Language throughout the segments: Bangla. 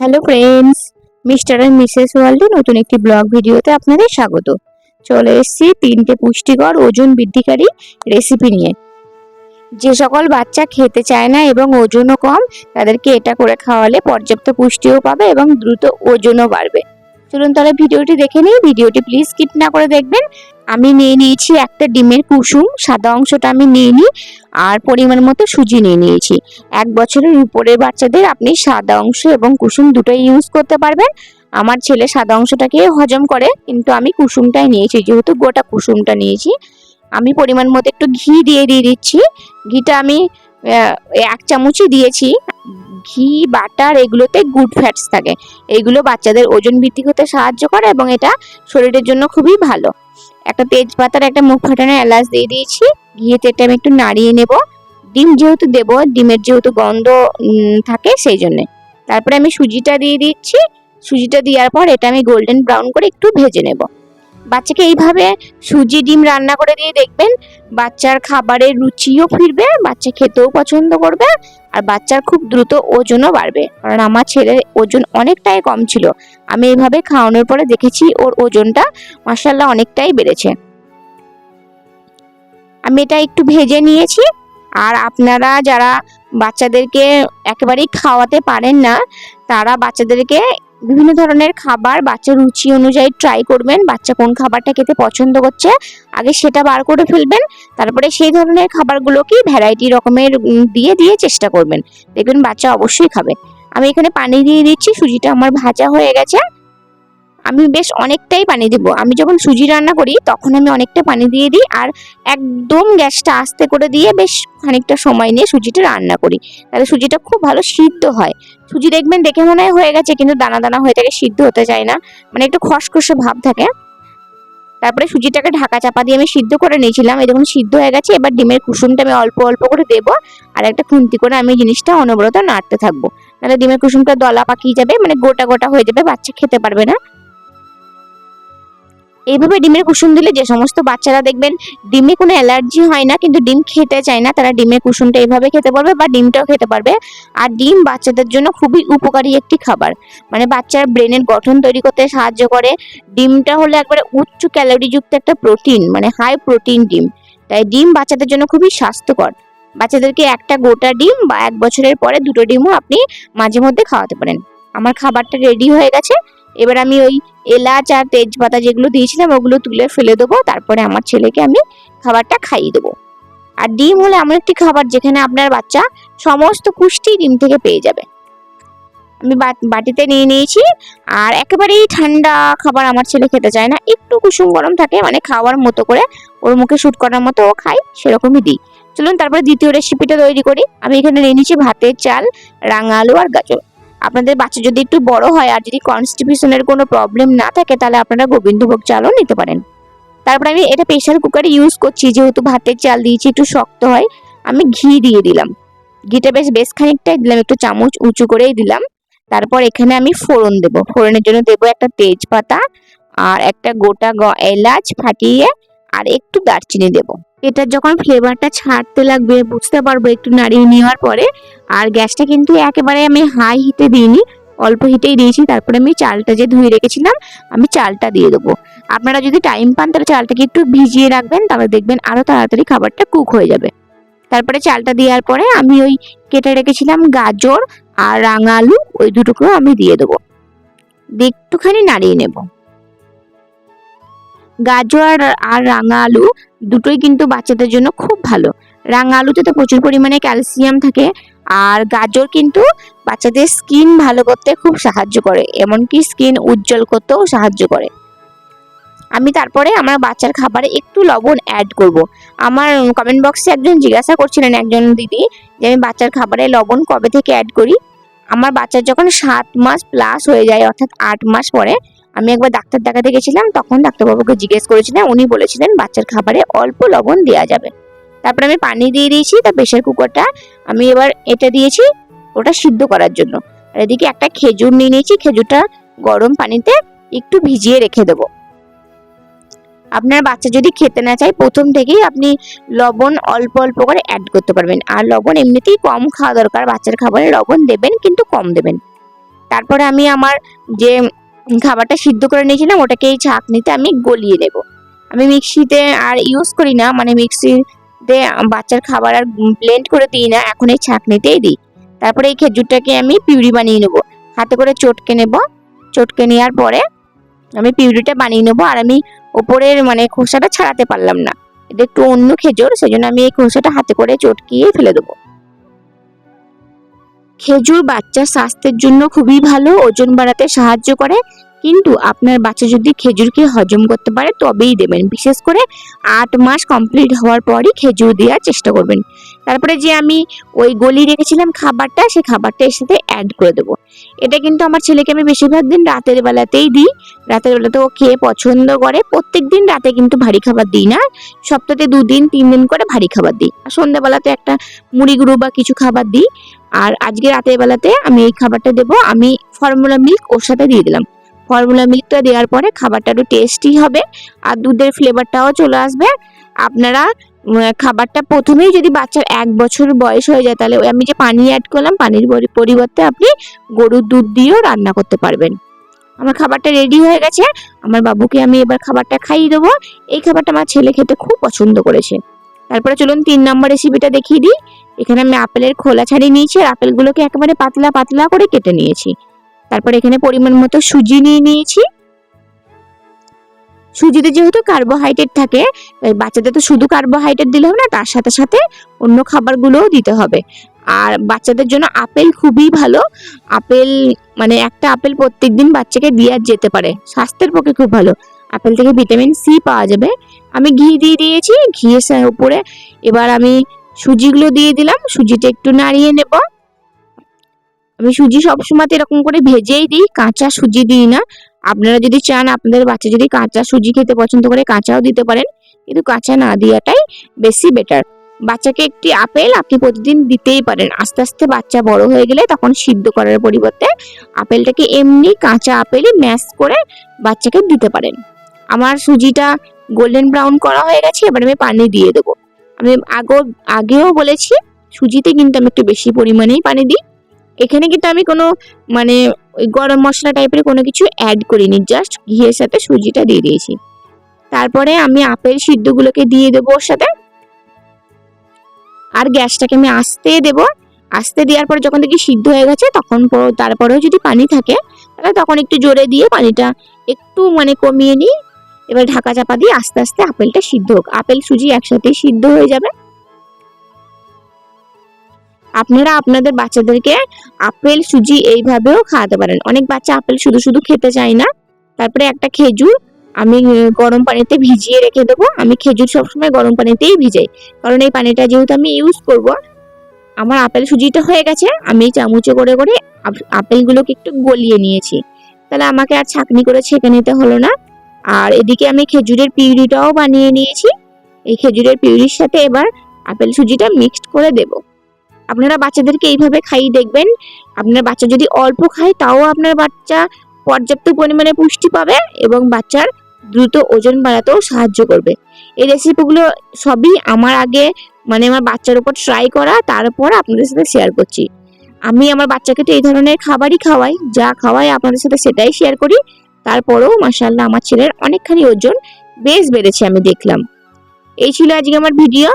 Hello friends mister and missus ওয়ার্ল্ডে নতুন একটি ব্লগ ভিডিওতে আপনাদের স্বাগত। চলে এসেছি তিনটে পুষ্টিকর ওজন বৃদ্ধিকারী রেসিপি নিয়ে। যে সকল বাচ্চা খেতে চায় না এবং ওজনও কম, তাদেরকে এটা করে খাওয়ালে পর্যাপ্ত পুষ্টিও পাবে এবং দ্রুত ওজনও বাড়বে। চলুন তাহলে ভিডিওটি দেখে নিই। ভিডিওটি প্লিজ স্কিপ না করে দেখবেন। আমি নিয়ে নিয়েছি একটা ডিমের কুসুম, সাদা অংশটা আমি নিয়ে নিই আর পরিমাণ মতো সুজি নিয়ে নিয়েছি। এক বছরের উপরের বাচ্চাদের আপনি সাদা অংশ এবং কুসুম দুটোই ইউজ করতে পারবেন। আমার ছেলে সাদা অংশটাকে হজম করে, কিন্তু আমি কুসুমটাই নিয়েছি, যেহেতু গোটা কুসুমটা নিয়েছি। আমি পরিমাণ মতো একটু ঘি দিয়ে দিয়ে দিচ্ছি। ঘিটা আমি এক চামচই দিয়েছি। ঘি, বাটার এগুলোতে গুড ফ্যাটস থাকে। এইগুলো বাচ্চাদের ওজন বৃদ্ধি করতে সাহায্য করে এবং এটা শরীরের জন্য খুবই ভালো। একটা তেজপাতার একটা মুখ ফাটানো এলাচ দিয়ে দিয়েছি। ঘিয়েতে এটা আমি একটু নাড়িয়ে নেব। ডিম যেহেতু দেবো, ডিমের যেহেতু গন্ধ থাকে সেই জন্যে তারপরে আমি সুজিটা দিয়ে দিচ্ছি। সুজিটা দেওয়ার পর এটা আমি গোল্ডেন ব্রাউন করে একটু ভেজে নেব। বাচ্চাকে এইভাবে সুজি ডিম রান্না করে দিয়ে দেখবেন, বাচ্চার খাবারের রুচিও ফিরবে, বাচ্চা খেতেও পছন্দ করবে আর বাচ্চার খুব দ্রুত ওজনও বাড়বে। কারণ আমার ছেলের ওজন অনেকটাই কম ছিল। আমি এইভাবে খাওয়ানোর পরে দেখেছি ওর ওজনটা মাসাল্লাহ অনেকটাই বেড়েছে। আমি এটা একটু ভেজে নিয়েছি। আর আপনারা যারা বাচ্চাদেরকে একেবারেই খাওয়াতে পারেন না, তারা বাচ্চাদেরকে বিভিন্ন ধরনের খাবার বাচ্চার রুচি অনুযায়ী ট্রাই করবেন। বাচ্চা কোন খাবারটা খেতে পছন্দ করছে, আগে সেটা বার করে ফেলবেন। তারপরে সেই ধরনের খাবারগুলোকে ভ্যারাইটি রকমের দিয়ে দিয়ে চেষ্টা করবেন। দেখবেন বাচ্চা অবশ্যই খাবে। আমি এখানে পানি দিয়ে দিচ্ছি, সুজিটা আমার ভাজা হয়ে গেছে। আমি বেশ অনেকটাই পানি দিব। আমি যখন সুজি রান্না করি, তখন আমি অনেকটা পানি দিয়ে দিই আর একদম গ্যাসটা আস্তে করে দিয়ে বেশ খানিকটা সময় নিয়ে সুজিটা রান্না করি। তাহলে সুজিটা খুব ভালো সিদ্ধ হয়। সুজি দেখবেন দেখে মনে হয় হয়ে গেছে, কিন্তু দানা দানা হয়ে থাকে, সিদ্ধ হতে চায় না। মানে একটু খসখসে ভাব থাকে। তারপরে সুজিটাকে ঢাকা চাপা দিয়ে আমি সিদ্ধ করে নিয়েছিলাম। এই দেখুন, সিদ্ধ হয়ে গেছে। এবার ডিমের কুসুমটা আমি অল্প অল্প করে দেবো আর একটা খুন্তি করে আমি জিনিসটা অনবরত নাড়তে থাকব। তাহলে ডিমের কুসুমটা দলা পাকিয়ে যাবে মানে গোটা গোটা হয়ে যাবে, বাচ্চা খেতে পারবে না। এইভাবে ডিমের কুসুম দিলে যে সমস্ত বাচ্চারা দেখবেন ডিমে কোনো অ্যালার্জি হয় না, কিন্তু ডিম খেতে চায় না, তারা ডিমের কুসুমটা এইভাবে খেতে পারবে বা ডিমটাও খেতে পারবে। আর ডিম বাচ্চাদের জন্য খুবই উপকারী একটি খাবার। মানে বাচ্চার ব্রেনের গঠন তৈরি করতে সাহায্য করে। ডিমটা হলো একবারে উচ্চ ক্যালোরিযুক্ত একটা প্রোটিন মানে হাই প্রোটিন ডিম। তাই ডিম বাচ্চাদের জন্য খুবই স্বাস্থ্যকর। বাচ্চাদেরকে একটা গোটা ডিম বা এক বছরের পরে দুটো ডিমও আপনি মাঝে মধ্যে খাওয়াতে পারেন। আমার খাবারটা রেডি হয়ে গেছে। এবার আমি ওই এলাচ আর তেজপাতা যেগুলো দিয়েছিলাম, ওগুলো তুলে ফেলে দেবো। তারপরে আমার ছেলেকে আমি খাবারটা খাইয়ে দেবো। আর ডিম হলো এমন একটি খাবার যেখানে আপনার বাচ্চা সমস্ত পুষ্টি ডিম থেকে পেয়ে যাবে। আমি বাটিতে নিয়ে নিয়েছি। আর একেবারেই ঠান্ডা খাবার আমার ছেলে খেতে চায় না। একটু কুসুম গরম থাকে মানে খাওয়ার মতো করে, ওর মুখে শ্যুট করার মতো ও খায়, সেরকমই দিই। চলুন তারপরে দ্বিতীয় রেসিপিটা তৈরি করি। আমি এখানে নিয়ে নিয়েছি ভাতের চাল রাঙা আলু আর গাজর। আপনাদের বাচ্চা যদি একটু বড় হয় আর যদি কনস্টিপিউশনের কোনো প্রবলেম না থাকে, তাহলে আপনারা গোবিন্দভোগ চালও নিতে পারেন। তারপরে আমি এটা প্রেশার কুকারে ইউজ করছি, যেহেতু ভাতের চাল দিয়েছি, একটু শক্ত হয়, আমি ঘি দিয়ে দিলাম। ঘিটা বেশ বেশ খানিকটাই দিলাম, একটু চামচ উঁচু করেই দিলাম। তারপর এখানে আমি ফোড়ন দেব। ফোড়নের জন্য দেবো একটা তেজপাতা আর একটা গোটা এলাচ ফাটিয়ে আর একটু দারচিনি দেব। এটার যখন ফ্লেভারটা ছাড়তে লাগবে, বুঝতে পারব একটু নাড়িয়ে নেওয়ার পরে। আর গ্যাসটা কিন্তু একেবারে আমি হাই হিটে দিইনি, অল্প হিটেই দিয়েছি। তারপরে আমি চালটা যে ধুয়ে রেখেছিলাম, আমি চালটা দিয়ে দেবো। আপনারা যদি টাইম পান, তাহলে চালটাকে একটু ভিজিয়ে রাখবেন, তাহলে দেখবেন আরও তাড়াতাড়ি খাবারটা কুক হয়ে যাবে। তারপরে চালটা দেওয়ার পরে আমি ওই কেটে রেখেছিলাম গাজর আর রাঙা আলু, ওই দুটোকেও আমি দিয়ে দেবো। একটুখানি নাড়িয়ে নেব। গাজর আর- রাঙা আলু দুটোই কিন্তু বাচ্চাদের জন্য খুব ভালো। রাঙা আলুতে তো প্রচুর পরিমাণে ক্যালসিয়াম থাকে আর গাজর কিন্তু বাচ্চাদের স্কিন ভালো করতে খুব সাহায্য করে, এমনকি স্কিন উজ্জ্বল করতেও সাহায্য করে। আমি তারপরে আমার বাচ্চার খাবারে একটু লবণ অ্যাড করব। আমার কমেন্ট বক্সে একজন জিজ্ঞাসা করছিলেন একজন দিদি যে আমি বাচ্চার খাবারে লবণ কবে থেকে অ্যাড করি? আমার বাচ্চার যখন সাত মাস প্লাস হয়ে যায়, অর্থাৎ আট মাস পরে আমি একবার ডাক্তার দেখাতে গেছিলাম, তখন ডাক্তারবাবুকে জিজ্ঞেস করেছিলাম উনি বলেছিলেন বাচ্চার খাবারে অল্প লবণ দেওয়া যাবে। তারপরে আমি পানি দিয়ে দিয়েছি তা প্রেশার কুকারটা আমি এবার এটা দিয়েছি, ওটা সিদ্ধ করার জন্য। আর এদিকে একটা খেজুর নিয়ে নিয়েছি, খেজুরটা গরম পানিতে একটু ভিজিয়ে রেখে দেবো। আপনার বাচ্চা যদি খেতে না চায়, প্রথম থেকেই আপনি লবণ অল্প অল্প করে অ্যাড করতে পারবেন। আর লবণ এমনিতেই কম খাওয়া দরকার, বাচ্চার খাবারে লবণ দেবেন, কিন্তু কম দেবেন। তারপরে আমি আমার যে খাবারটা সিদ্ধ করে নিয়েছিলাম ওটাকে এই ছাঁকনিতে আমি গলিয়ে নেব আমি মিক্সিতে আর ইউজ করি না মানে মিক্সিতে বাচ্চার খাবার আর ব্লেন্ড করে দিই না, এখন এই ছাঁকনিতেই দিই। তারপরে এই খেজুরটাকে আমি পিউরি বানিয়ে নেব। হাতে করে চটকে নেব। চটকে নেওয়ার পরে আমি পিউরিটা বানিয়ে নেব আর আমি ওপরের মানে খোসাটা ছাড়াতে পারলাম না। এটা একটু অন্য খেজুর, সেজন্য আমি এই খোসাটা হাতে করে চটকিয়ে ফেলে দেবো। খেজুর বাচ্চার স্বাস্থ্যের জন্য খুবই ভালো, ওজন বাড়াতে সাহায্য করে। কিন্তু আপনার বাচ্চা যদি খেজুরকে হজম করতে পারে, তবেই দেবেন। বিশেষ করে আট মাস কমপ্লিট হওয়ার পরই খেজুর দেওয়ার চেষ্টা করবেন। তারপরে যে আমি ওই গলি রেখেছিলাম খাবারটা সেই খাবারটা এর সাথে অ্যাড করে দেবো। এটা কিন্তু আমার ছেলেকে আমি বেশিরভাগ দিন রাতের বেলাতেই দিই। রাতের বেলাতে ও খেয়ে পছন্দ করে। প্রত্যেক দিন রাতে কিন্তু ভারী খাবার দিই না। সপ্তাহে দুদিন তিন দিন করে ভারী খাবার দিই। আর সন্ধ্যাবেলাতে একটা মুড়ি গুঁড়ো বা কিছু খাবার দিই। আর আজকে রাতের বেলাতে আমি এই খাবারটা দেবো। আমি ফর্মুলা মিল্ক ওর সাথে দিয়ে দিলাম। ফর্মুলা মিল্কটা দেওয়ার পরে খাবারটা একটু টেস্টি হবে আর দুধের ফ্লেভারটাও চলে আসবে। আপনারা খাবারটা প্রথমেই যদি বাচ্চার এক বছর বয়স হয়ে যায়, তাহলে আমি যে পানি অ্যাড করলাম, পানির পরিবর্তে আপনি গরুর দুধ দিয়েও রান্না করতে পারবেন। আমার খাবারটা রেডি হয়ে গেছে। আমার বাবুকে আমি এবার খাবারটা খাইয়ে দেবো। এই খাবারটা আমার ছেলে খেতে খুব পছন্দ করেছে। তারপরে চলুন তিন নম্বর রেসিপিটা দেখিয়ে দিই। এখানে আমি আপেলের খোলা ছাড়িয়ে নিয়েছি আর আপেলগুলোকে একেবারে পাতলা পাতলা করে কেটে নিয়েছি। তারপর এখানে পরিমাণ মতো সুজি নিয়ে নিয়েছি। সুজিতে যেহেতু কার্বোহাইড্রেট থাকে বাচ্চাদের তো শুধু কার্বোহাইড্রেট দিলে হবে না, তার সাথে সাথে অন্য খাবারগুলোও দিতে হবে। আর বাচ্চাদের জন্য আপেল খুবই ভালো। আপেল মানে একটা আপেল প্রত্যেকদিন বাচ্চাকে দেওয়া যেতে পারে। স্বাস্থ্যের পক্ষে খুব ভালো। আপেল থেকে ভিটামিন সি পাওয়া যাবে। আমি ঘি দিয়ে দিয়েছি, ঘিয়ের উপরে এবার আমি সুজিগুলো দিয়ে দিলাম। সুজিটা একটু নাড়িয়ে নেব। আমি সুজি সবসময় এরকম করে ভেজেই দিই, কাঁচা সুজি দিই না। আপনারা যদি চান, আপনাদের বাচ্চা যদি কাঁচা সুজি খেতে পছন্দ করে, কাঁচাও দিতে পারেন। কিন্তু কাঁচা না দেওয়াটাই বেশি বেটার বাচ্চাকে একটি আপেল আপনি প্রতিদিন দিতেই পারেন। আস্তে আস্তে বাচ্চা বড় হয়ে গেলে তখন সিদ্ধ করার পরিবর্তে আপেলটাকে এমনি কাঁচা আপেলই ম্যাশ করে বাচ্চাকে দিতে পারেন। আমার সুজিটা গোল্ডেন ব্রাউন করা হয়ে গেছে, এবার আমি পানি দিয়ে দেবো। আমি আগেও আগেও বলেছি, সুজিতে কিন্তু আমি একটু বেশি পরিমাণেই পানি দিই। এখানে কিন্তু আমি কোনো মানে ওই গরম মশলা টাইপের কোনো কিছু অ্যাড করিনি জাস্ট ঘিয়ের সাথে সুজিটা দিয়ে দিয়েছি। তারপরে আমি আপেল সিদ্ধগুলোকে দিয়ে দেবো ওর সাথে। আর গ্যাসটাকে আমি আস্তে দেবো। আস্তে দেওয়ার পরে যখন দেখি সিদ্ধ হয়ে গেছে, তখন তারপরেও যদি পানি থাকে, তাহলে তখন একটু জোরে দিয়ে পানিটা একটু মানে কমিয়ে নিই। এবার ঢাকা চাপা দিয়ে আস্তে আস্তে আপেলটা সিদ্ধ হোক। আপেল, সুজি একসাথে সিদ্ধ হয়ে যাবে। আপনারা আপনাদের বাচ্চাদেরকে আপেল, সুজি এইভাবেও খাওয়াতে পারেন। অনেক বাচ্চা আপেল শুধু শুধু খেতে চায় না। তারপরে একটা খেজুর আমি গরম পানিতে ভিজিয়ে রেখে দেবো। আমি খেজুর সবসময় গরম পানিতেই ভিজাই। কারণ এই পানিটা যেহেতু আমি ইউজ করব, আমার আপেল, সুজিটা হয়ে গেছে। আমি চামচে করে করে আপ- আপেলগুলোকে একটু গলিয়ে নিয়েছি। তাহলে আমাকে আর ছাকনি করে ছেঁকে নিতে হলো না। আর এদিকে আমি খেজুরের পিউরিটাও বানিয়ে নিয়েছি। এই খেজুরের পিউরির সাথে এবার আপেল সুজিটা মিক্সড করে দেব। আপনারা বাচ্চাদেরকে এইভাবে খাইয়ে দেখবেন। আপনার বাচ্চা যদি অল্প খায়, তাও আপনার বাচ্চা পর্যাপ্ত পরিমাণে পুষ্টি পাবে এবং বাচ্চার দ্রুত ওজন বাড়াতেও সাহায্য করবে। এই রেসিপিগুলো সবই আমার আগে মানে আমার বাচ্চার উপর ট্রাই করা, তারপর আপনাদের সাথে শেয়ার করছি। আমি আমার বাচ্চাকে তো এই ধরনের খাবারই খাওয়াই, যা খাওয়াই আপনাদের সাথে সেটাই শেয়ার করি। তারপরেও মাসাল্লাহ আমার ছেলের অনেকখানি ওজন বেশ বেড়েছে, আমি দেখলাম। এই ছিল আজকে আমার ভিডিও।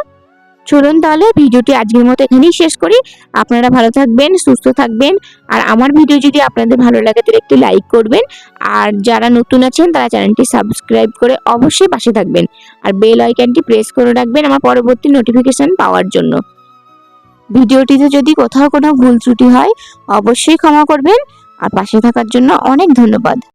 চলুন তাহলে, ভিডিওটি আজকের মতো এখানেই শেষ করি। আপনারা ভালো থাকবেন, সুস্থ থাকবেন। আর আমার ভিডিও যদি আপনাদের ভালো লাগে, তাহলে একটি লাইক করবেন। আর যারা নতুন আছেন, তারা চ্যানেলটি সাবস্ক্রাইব করে অবশ্যই পাশে থাকবেন। আর বেল আইকনটি প্রেস করে রাখবেন আমার পরবর্তী নোটিফিকেশন পাওয়ার জন্য। ভিডিওটিতে যদি কোথাও কোনো ভুল ত্রুটি হয়, অবশ্যই ক্ষমা করবেন। আর পাশে থাকার জন্য অনেক ধন্যবাদ।